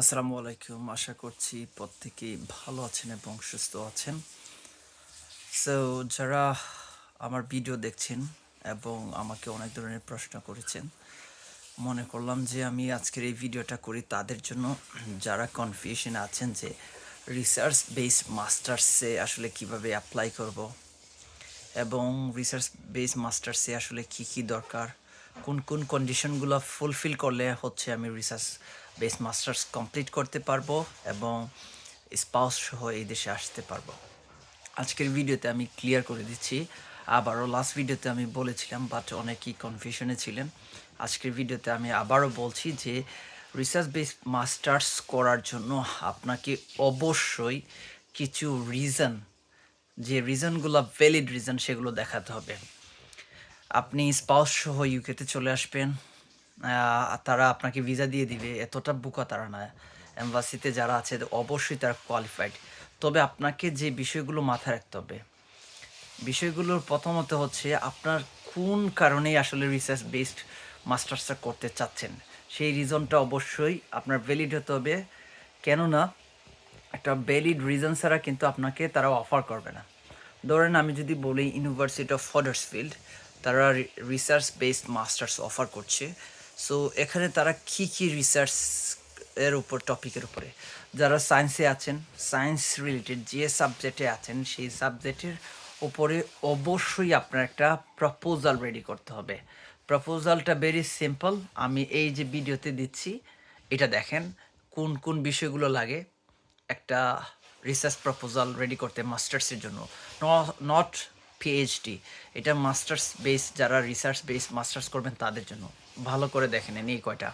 আসসালামু আলাইকুম। আশা করছি প্রত্যেকেই ভালো আছেন এবং সুস্থ আছেন। সো যারা আমার ভিডিও দেখছেন এবং আমাকে অনেক ধরনের প্রশ্ন করেছেন, মনে করলাম যে আমি আজকের এই ভিডিওটা করি তাদের জন্য। যারা কনফিউশন আছেন যে রিসার্চ বেস মাস্টার্সে আসলে কীভাবে অ্যাপ্লাই করব এবং রিসার্চ বেস মাস্টার্সে আসলে কি কি দরকার, কোন কোন কন্ডিশনগুলো ফুলফিল করলে হচ্ছে আমি রিসার্চ বেস মাস্টার্স কমপ্লিট করতে পারব এবং স্পাউস সহ এই দেশে আসতে পারব। আজকের ভিডিওতে আমি ক্লিয়ার করে দিচ্ছি। আবারও লাস্ট ভিডিওতে আমি বলেছিলাম বাট অনেকেই কনফিউশনে ছিলেন। আজকের ভিডিওতে আমি আবারও বলছি যে রিসার্চ বেস মাস্টার্স করার জন্য আপনাকে অবশ্যই কিছু রিজন যে রিজনগুলো ভ্যালিড রিজন সেগুলো দেখাতে হবে। আপনি স্পাউস সহ ইউকেতে চলে আসবেন। তারা আপনাকে ভিসা দিয়ে দিবে, এতটা বুকা তারা না এম্বাসিতে যারা আছে অবশ্যই তারা কোয়ালিফাইড তবে আপনাকে যে বিষয়গুলো মাথায় রাখতে হবে, বিষয়গুলোর প্রথমত হচ্ছে আপনার কোন কারণে আসলে রিসার্চ বেসড মাস্টার্সটা করতে চাচ্ছেন, সেই রিজনটা অবশ্যই আপনার ভ্যালিড হতে হবে। কেননা, একটা ভ্যালিড রিজন ছাড়া কিন্তু আপনাকে তারা অফার করবে না। ধরেন আমি যদি বলি ইউনিভার্সিটি অফ ফিল্ড তারা রিসার্চ বেসড মাস্টার্স অফার করছে। সো এখানে তারা কি কি রিসার্চ এর উপর টপিকের উপরে? যারা সায়েন্সে আছেন সায়েন্স রিলেটেড যে সাবজেক্টে আছেন, সেই সাবজেক্টের উপরে অবশ্যই আপনার একটা প্রপোজাল রেডি করতে হবে। প্রপোজালটা ভেরি সিম্পল আমি এই যে ভিডিওতে দিচ্ছি, এটা দেখেন, কোন কোন বিষয়গুলো লাগে একটা রিসার্চ প্রপোজাল রেডি করতে মাস্টার্সের জন্য। নট পিএইচডি এটা মাস্টার্স বেস যারা রিসার্চ বেস মাস্টার্স করবেন তাদের জন্য। ভালো করে দেখে নেন এই কয়টা।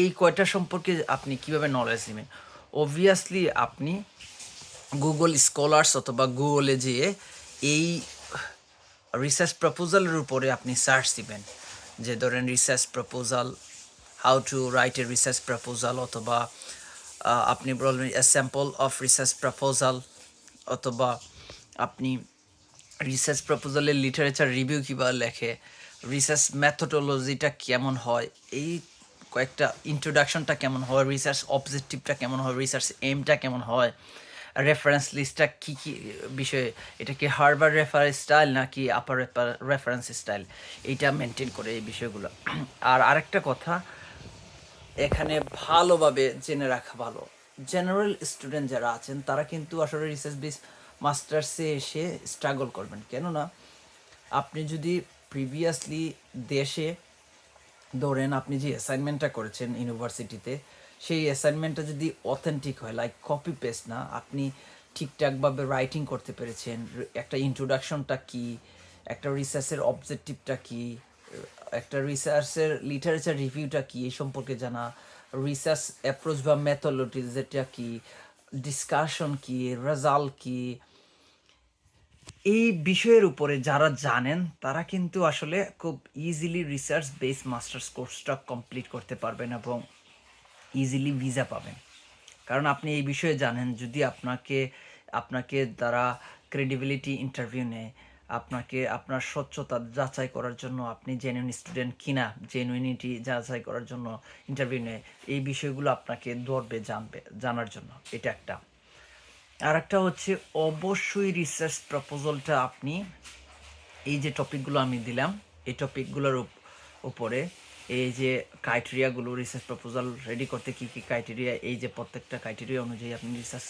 এই কয়টা সম্পর্কে আপনি কীভাবে নলেজ নেবেন? অবভিয়াসলি আপনি গুগল স্কলার্স অথবা গুগলে যেয়ে এই রিসার্চ প্রপোজালের উপরে আপনি সার্চ দিবেন। যে ধরেন research proposal how to write a research proposal অথবা আপনি বলবেন a sample of research proposal অথবা আপনি রিসার্চ প্রপোজালের লিটারেচার রিভিউ কীভাবে লেখে। রিসার্চ ম্যাথোডোলজিটা কেমন হয়? এই কয়েকটা ইন্ট্রোডাকশনটা কেমন হয়? রিসার্চ অবজেক্টিভটা কেমন হয়? রিসার্চ এমটা কেমন হয়? রেফারেন্স লিস্টটা কী কী বিষয়ে? এটা কি হারবার রেফারেন্স স্টাইল নাকি আপার রেফারেন্স স্টাইল এইটা মেনটেন করে এই বিষয়গুলো। আর আরেকটা কথা, এখানে ভালোভাবে জেনে রাখা ভালো। জেনারেল স্টুডেন্ট যারা আছেন, তারা কিন্তু আসলে রিসার্চ বেস মাস্টার্সে এসে স্ট্রাগল করবেন। কেননা, আপনি যদি প্রিভিয়াসলি দেশে, ধরেন আপনি যে অ্যাসাইনমেন্টটা করেছেন ইউনিভার্সিটিতে সেই অ্যাসাইনমেন্টটা যদি অথেন্টিক হয় লাইক কপি পেস্ট না, আপনি ঠিকঠাকভাবে রাইটিং করতে পেরেছেন, একটা ইন্ট্রোডাকশনটা কি, একটা রিসার্চের অবজেক্টিভটা কি, একটা রিসার্চের লিটারেচার রিভিউটা কি, এই সম্পর্কে জানা রিসার্চ অ্যাপ্রোচ বা মেথোলজি যেটা কি ডিসকাশন কি রেজাল্ট কি এই বিষয়ের উপরে যারা জানেন, তারা কিন্তু আসলে খুব ইজিলি রিসার্চ বেস মাস্টার্স কোর্সটা কমপ্লিট করতে পারবেন এবং ইজিলি ভিসা পাবেন। কারণ আপনি এই বিষয়ে জানেন, যদি আপনাকে আপনাকে তারা ক্রেডিবিলিটি ইন্টারভিউ নেয়, আপনাকে, আপনার স্বচ্ছতা যাচাই করার জন্য, আপনি জেনুইন স্টুডেন্ট কিনা জেনুইনিটি যাচাই করার জন্য ইন্টারভিউ নেয়, এই বিষয়গুলো আপনাকে ধরবে, জানবে, জানার জন্য। এটা একটা। আর একটা হচ্ছে অবশ্যই রিসার্চ প্রপোজালটা আপনি, এই যে টপিকগুলো আমি দিলাম, এই টপিকগুলোর উপ- উপরে এই যে ক্রাইটেরিয়াগুলো রিসার্চ প্রপোজাল রেডি করতে কী কী ক্রাইটেরিয়া, এই যে প্রত্যেকটা ক্রাইটেরিয়া অনুযায়ী আপনি রিসার্চ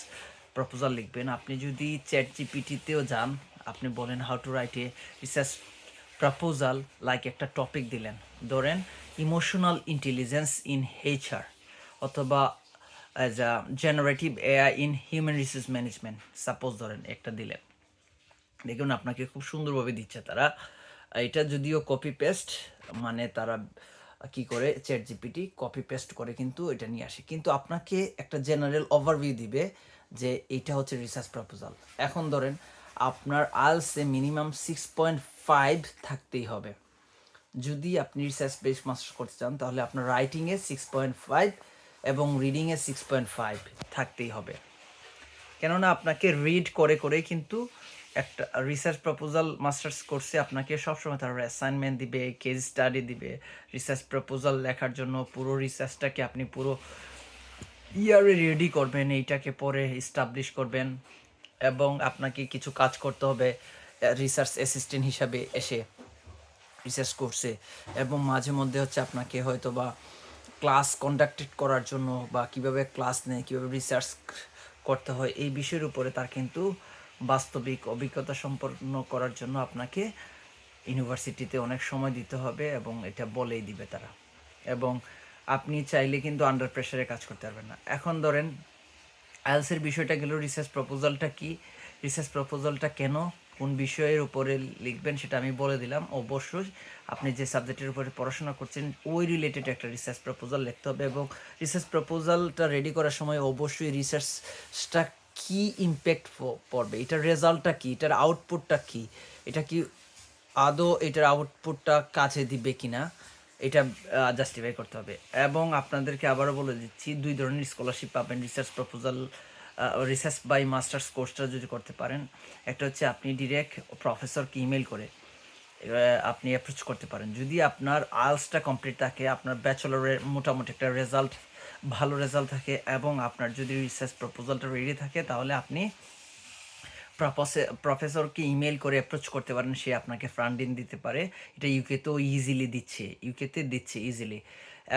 প্রপোজাল লিখবেন। আপনি যদি চ্যাট জিপিটিতেও যান, আপনি বলেন how to write a research proposal, like একটা টপিক দিলেন। ধরেন ইমোশনাল ইন্টেলিজেন্স ইন হেচার অথবা as a generative AI in human resource management suppose ধরেন একটা দিলেন। দেখুন, আপনাকে খুব সুন্দরভাবে দিচ্ছে তারা। এটা যদিও কপি পেস্ট মানে তারা কি করে চ্যাট জিপিটি কপি পেস্ট করে কিন্তু এটা নিয়ে আসে। কিন্তু আপনাকে একটা জেনারেল ওভারভিউ দিবে যে এইটা হচ্ছে রিসার্চ প্রপোজাল এখন ধরেন, আপনার IELTS minimum six point five থাকতেই হবে। যদি আপনি রিসার্চ বেস মাস্টার করতে চান, তাহলে আপনার রাইটিংয়ে সিক্স পয়েন্ট ফাইভ এবং রিডিংয়ে সিক্স পয়েন্ট ফাইভ থাকতেই হবে। কেননা আপনাকে রিড করে করে কিন্তু একটা রিসার্চ প্রপোজাল মাস্টার্স কোর্সে আপনাকে সবসময় তারা অ্যাসাইনমেন্ট দিবে কেস স্টাডি দিবে। রিসার্চ প্রপোজাল লেখার জন্য পুরো রিসার্চটাকে আপনি পুরো ইয়ারে রেডি করবেন, এইটাকে পরে স্টাবলিশ করবেন এবং আপনাকে কিছু কাজ করতে হবে রিসার্চ অ্যাসিস্ট্যান্ট হিসাবে এসে রিসার্চ করছে এবং মাঝে মধ্যে হচ্ছে আপনাকে হয়তো বা ক্লাস কন্ডাক্টেড করার জন্য বা কীভাবে ক্লাস নেয়, কীভাবে রিসার্চ করতে হয়, এই বিষয়ের উপরে তার কিন্তু বাস্তবিক অভিজ্ঞতা সম্পন্ন করার জন্য আপনাকে ইউনিভার্সিটিতে অনেক সময় দিতে হবে এবং এটা বলেই দিবে তারা। এবং আপনি চাইলে কিন্তু আন্ডার প্রেশারে কাজ করতে পারবেন না। এখন ধরেন আইএলসের বিষয়টা গেল রিসার্চ প্রপোজালটা কি? রিসার্চ প্রপোজালটা কেন কোন বিষয়ের উপরে লিখবেন সেটা আমি বলে দিলাম। অবশ্যই আপনি যে সাবজেক্টের উপরে পড়াশোনা করছেন, ওই রিলেটেড একটা রিসার্চ প্রপোজাল লিখতে হবে এবং রিসার্চ প্রপোজালটা রেডি করার সময় অবশ্যই রিসার্চটা কি ইম্প্যাক্ট পড়বে, এটার রেজাল্টটা কি, এটার আউটপুটটা কি, এটা কি আদৌ এটার আউটপুটটা কাছে দিবে কিনা, এটা জাস্টিফাই করতে হবে। এবং আপনাদেরকে আবারও বলে দিচ্ছি, দুই ধরনের স্কলারশিপ পাবেন research proposal research by masters কোর্সটা যদি করতে পারেন, একটা হচ্ছে আপনি ডিরেক্ট প্রফেসরকে ইমেল করে আপনি অ্যাপ্রোচ করতে পারেন। যদি আপনার আইলসটা কমপ্লিট থাকে, আপনার ব্যাচেলরের মোটামুটি একটা রেজাল্ট ভালো রেজাল্ট থাকে, এবং আপনার যদি রিসার্চ প্রপোজালটা রেডি থাকে, তাহলে আপনি প্রফেসরকে ইমেল করে অ্যাপ্রোচ করতে পারেন। সে আপনাকে ফান্ডিং দিতে পারে। এটা ইউকেতেও ইজিলি দিচ্ছে। ইউকেতে দিচ্ছে ইজিলি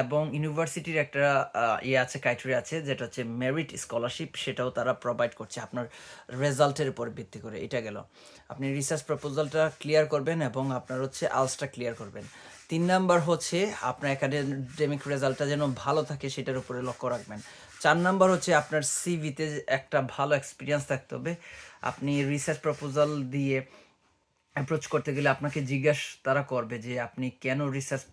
এবং ইউনিভার্সিটির একটা ইয়ে আছে ক্রাইটেরিয়া আছে, যেটা হচ্ছে মেরিট স্কলারশিপ সেটাও তারা প্রোভাইড করছে আপনার রেজাল্টের উপর ভিত্তি করে। এটা গেল। আপনি রিসার্চ প্রপোজালটা ক্লিয়ার করবেন এবং আপনার হচ্ছে আলসটা ক্লিয়ার করবেন। তিন নাম্বার হচ্ছে আপনার একাডেমিক রেজাল্টটা যেন ভালো থাকে, সেটার উপরে লক্ষ্য রাখবেন। চার নাম্বার হচ্ছে আপনার সিভিতে একটা ভালো এক্সপিরিয়েন্স থাকতে হবে। আপনি রিসার্চ প্রপোজাল দিয়ে অ্যাপ্রোচ করতে গেলে আপনাকে জিজ্ঞাসা তারা করবে যে আপনি কেন রিসার্চ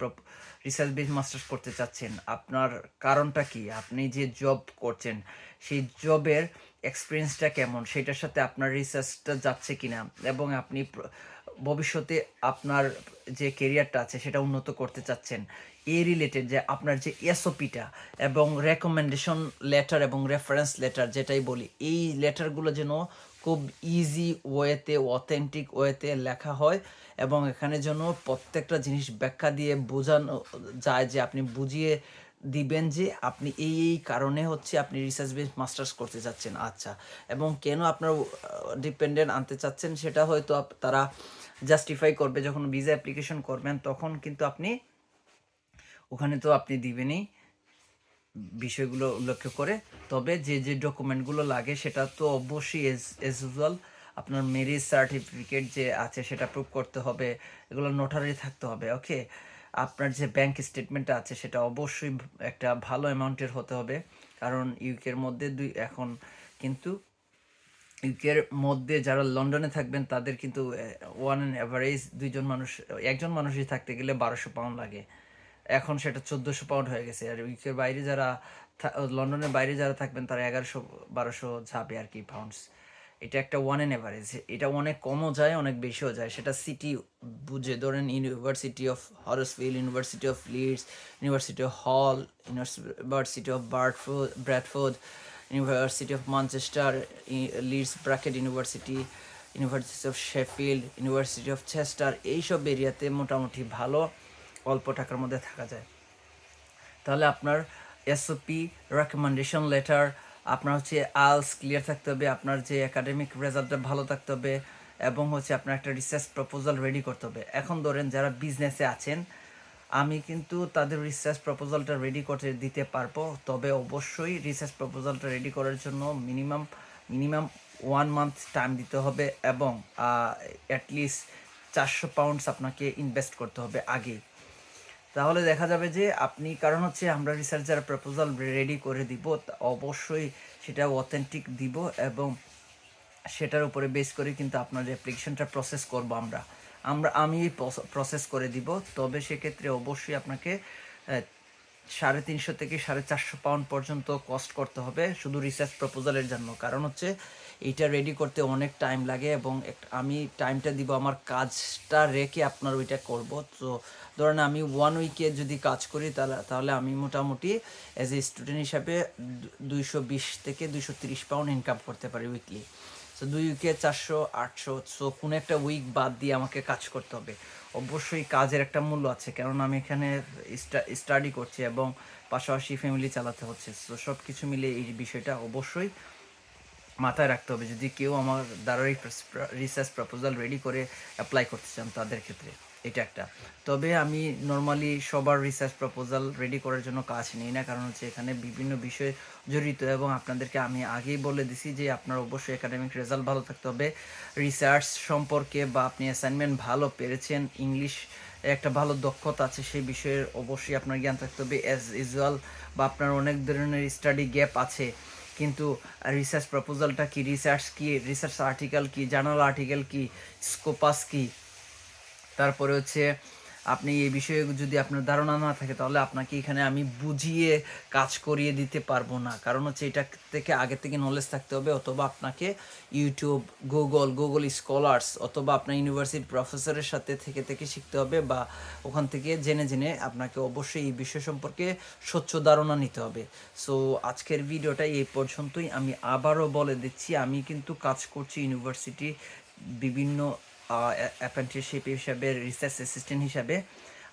রিসার্চ বেস মাস্টার্স করতে চাচ্ছেন? আপনার কারণটা কি? আপনি যে জব করছেন, সেই জবের এক্সপিরিয়েন্সটা কেমন? সেটার সাথে আপনার রিসার্চটা যাচ্ছে কিনা? এবং আপনি ভবিষ্যতে আপনার যে কেরিয়ারটা আছে, সেটা উন্নত করতে চাচ্ছেন? এই রিলেটেড যে আপনার যে এসওপিটা এবং রেকমেন্ডেশন লেটার এবং রেফারেন্স লেটার যেটাই বলি, এই লেটারগুলো যেন খুব ইজি ওয়েতে অথেন্টিক ওয়েতে লেখা হয় এবং এখানে জন্য প্রত্যেকটা জিনিস ব্যাখ্যা দিয়ে বোঝানো যায় যে আপনি বুঝিয়ে দিবেন যে আপনি এই এই কারণে হচ্ছে আপনি রিসার্চ বেস মাস্টার্স করতে চাচ্ছেন। আচ্ছা এবং কেন আপনার ডিপেন্ডেন্ট আনতে চাচ্ছেন সেটা হয়তো তারা জাস্টিফাই করবে। যখন ভিসা অ্যাপ্লিকেশন করবেন, তখন কিন্তু আপনি, ওখানে তো আপনি দিবেনই। বিষয়গুলো উল্লেখ করে। তবে যে যে ডকুমেন্টগুলো লাগে সেটা তো অবশ্যই এজ এজ ইউজুয়াল আপনার মেরিজ সার্টিফিকেট যে আছে সেটা প্রুভ করতে হবে, এগুলো নোটারি থাকতে হবে ওকে আপনার যে ব্যাংক স্টেটমেন্টটা আছে সেটা অবশ্যই একটা ভালো অ্যামাউন্টের হতে হবে, কারণ ইউকের মধ্যে দুই, এখন কিন্তু ইউকের মধ্যে যারা লন্ডনে থাকবেন, তাদের কিন্তু ওয়ান অ্যান্ড অ্যাভারেজ দুইজন মানুষ, একজন মানুষই থাকতে গেলে বারোশো পাউন্ড লাগে। এখন সেটা চোদ্দোশো পাউন্ড হয়ে গেছে। আর ইউকের বাইরে যারা লন্ডনের বাইরে যারা থাকবেন, তারা এগারোশো, বারোশো যাবে আর কি পাউন্ডস এটা একটা ওয়ান এন অ্যাভারেজ এটা অনেক কমও যায়, অনেক বেশিও যায়। সেটা সিটি বুঝে ধরেন university of হরসভিল university of Leeds university of Hull university of Bartford Bradford university of Manchester Leeds bracket university university of Sheffield university of Chester এইসব এরিয়াতে মোটামুটি ভালো। অল্প টাকার মধ্যে থাকা যায়। তাহলে আপনার এসওপি রেকমেন্ডেশন লেটার আপনার হচ্ছে আলস ক্লিয়ার থাকতে হবে, আপনার যে একাডেমিক রেজাল্টটা ভালো থাকতে হবে, এবং হচ্ছে আপনার একটা রিসার্চ প্রপোজাল রেডি করতে হবে। এখন ধরেন যারা বিজনেসে আছেন, আমি কিন্তু তাদের রিসার্চ প্রপোজালটা রেডি করতে দিতে পারব, তবে অবশ্যই রিসার্চ প্রপোজালটা রেডি করার জন্য minimum minimum one month time দিতে হবে, এবং অ্যাটলিস্ট চারশো পাউন্ডস আপনাকে ইনভেস্ট করতে হবে আগেই। তাহলে দেখা যাবে যে আপনি, কারণ হচ্ছে আমরা রিসার্চ রিসার্চার প্রপোজাল রেডি করে দিব অবশ্যই সেটা অথেন্টিক দিব এবং সেটার উপরে বেস করে কিন্তু আপনার অ্যাপ্লিকেশনটা প্রসেস করব আমরা। আমরা, আমি প্রসেস করে দিব, তবে সেক্ষেত্রে অবশ্যই আপনাকে সাড়ে তিনশো থেকে সাড়ে চারশো পাউন্ড পর্যন্ত কস্ট করতে হবে শুধু রিসার্চ প্রপোজালের জন্য। কারণ হচ্ছে এইটা রেডি করতে অনেক টাইম লাগে এবং আমি টাইমটা দিব, আমার কাজটা রেখে আপনার ওইটা করব। তো ধরেন আমি ওয়ান উইকে যদি কাজ করি, তাহলে তাহলে আমি মোটামুটি অ্যাজ এ স্টুডেন্ট হিসাবে দুইশো বিশ থেকে দুইশো তিরিশ পাউন্ড ইনকাম করতে পারি উইকলি দুই উইকে চারশো, আটশো সো কোনো একটা উইক বাদ দিয়ে আমাকে কাজ করতে হবে। অবশ্যই কাজের একটা মূল্য আছে কারণ আমি এখানে স্টাডি করছি এবং পাশাপাশি ফ্যামিলি চালাতে হচ্ছে। সো সব কিছু মিলে এই বিষয়টা অবশ্যই মাথায় রাখতে হবে। যদি কেউ আমার দ্বারা রিসার্চ প্রপোজাল রেডি করে অ্যাপ্লাই করতে চান তাদের ক্ষেত্রে। এটা একটা। তবে আমি নর্মালি সবার রিসার্চ প্রপোজাল রেডি করার জন্য কাজ নিই না, কারণ হচ্ছে এখানে বিভিন্ন বিষয়ে জড়িত এবং আপনাদেরকে আমি আগেই বলে দিছি যে আপনার অবশ্যই একাডেমিক রেজাল্ট ভালো থাকতে হবে। রিসার্চ সম্পর্কে বা আপনি অ্যাসাইনমেন্ট ভালো পেরেছেন ইংলিশ একটা ভালো দক্ষতা আছে সেই বিষয়ে অবশ্যই আপনার জ্ঞান থাকতে হবে। অ্যাজ ইউজুয়াল বা আপনার অনেক ধরনের স্টাডি গ্যাপ আছে, কিন্তু রিসার্চ প্রপোজালটা কি? রিসার্চ কি? রিসার্চ আর্টিকেল কি? জার্নাল আর্টিকেল কি? স্কোপাস কি? তারপরে হচ্ছে আপনি এই বিষয়ে যদি আপনার ধারণা না থাকে, তাহলে আপনাকে এখানে আমি বুঝিয়ে কাজ করিয়ে দিতে পারব না। কারণ হচ্ছে এটা থেকে আগে থেকে নলেজ থাকতে হবে, অথবা আপনাকে ইউটিউব গুগল গুগল স্কলার্স অথবা আপনার ইউনিভার্সিটির প্রফেসরের সাথে থেকে থেকে শিখতে হবে, বা ওখান থেকে জেনে জেনে আপনাকে অবশ্যই এই বিষয় সম্পর্কে স্বচ্ছ ধারণা নিতে হবে। সো আজকের ভিডিওটা এই পর্যন্তই। আমি আবারও বলে দিচ্ছি, আমি কিন্তু কাজ করছি ইউনিভার্সিটি বিভিন্ন অ্যাপ্রেন্টিসশিপ হিসাবে রিসার্চ অ্যাসিস্ট্যান্ট হিসাবে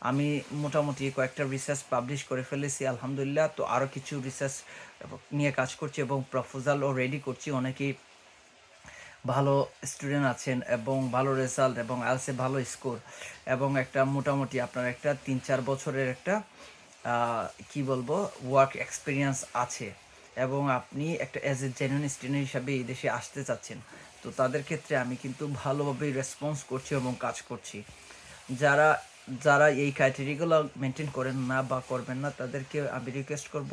আমি মোটামুটি কয়েকটা রিসার্চ পাবলিশ করে ফেলেছি, আলহামদুলিল্লাহ। তো আরও কিছু রিসার্চ নিয়ে কাজ করছি এবং প্রপোজালও রেডি করছি। অনেকেই ভালো স্টুডেন্ট আছেন এবং ভালো রেজাল্ট এবং আলসে ভালো স্কোর এবং একটা মোটামুটি আপনার একটা তিন চার বছরের একটা কি বলব ওয়ার্ক এক্সপিরিয়েন্স আছে এবং আপনি একটা অ্যাজ এ জেনুইন স্টুডেন্ট হিসাবে এই দেশে আসতে চাচ্ছেন। তো তাদের ক্ষেত্রে আমি কিন্তু ভালোভাবেই রেসপন্স করছি এবং কাজ করছি। যারা যারা এই ক্রাইটেরিয়াগুলো মেনটেন করেন না বা করবেন না, তাদেরকে আমি রিকোয়েস্ট করব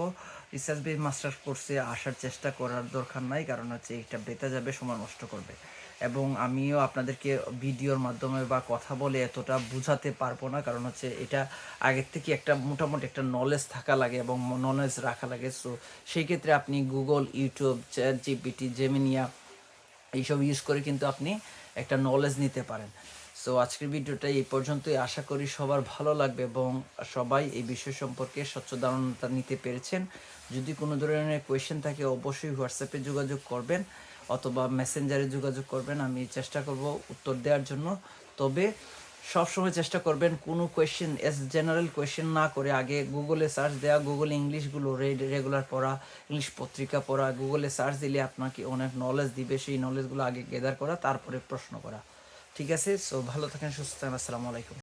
রিসার্চ বেস মাস্টার কোর্সে আসার চেষ্টা করার দরকার নাই, কারণ হচ্ছে এটা বেতে যাবে, সময় নষ্ট করবে। এবং আমিও আপনাদেরকে ভিডিওর মাধ্যমে বা কথা বলে এতটা বুঝাতে পারব না, কারণ হচ্ছে এটা আগের থেকে একটা মোটামুটি একটা নলেজ থাকা লাগে এবং নলেজ রাখা লাগে। সো সেই ক্ষেত্রে আপনি গুগল ইউটিউব চ্যাট জিপিটি জেমিনিয়া এইসব ইউজ করে কিন্তু আপনি একটা নলেজ নিতে পারেন। সো আজকের ভিডিওটা এই পর্যন্তই। আশা করি সবার ভালো লাগবে এবং সবাই এই বিষয় সম্পর্কে স্বচ্ছ ধারণতা নিতে পেরেছেন। যদি কোনো ধরনের কোয়েশ্চেন থাকে, অবশ্যই হোয়াটসঅ্যাপে যোগাযোগ করবেন অথবা মেসেঞ্জারে যোগাযোগ করবেন। আমি চেষ্টা করব উত্তর দেওয়ার জন্য। তবে সবসময় চেষ্টা করবেন কোনো কোয়েশ্চেন এস জেনারেল কোয়েশ্চেন না করে আগে গুগলে সার্চ দেওয়া গুগল ইংলিশগুলো রেগুলার পড়া ইংলিশ পত্রিকা পড়া গুগলে সার্চ দিলে আপনাকে অনেক নলেজ দিবে, সেই নলেজগুলো আগে গেদার করা, তারপরে প্রশ্ন করা। ঠিক আছে? সো ভালো থাকেন, সুস্থ থাকেন, আসসালামু আলাইকুম।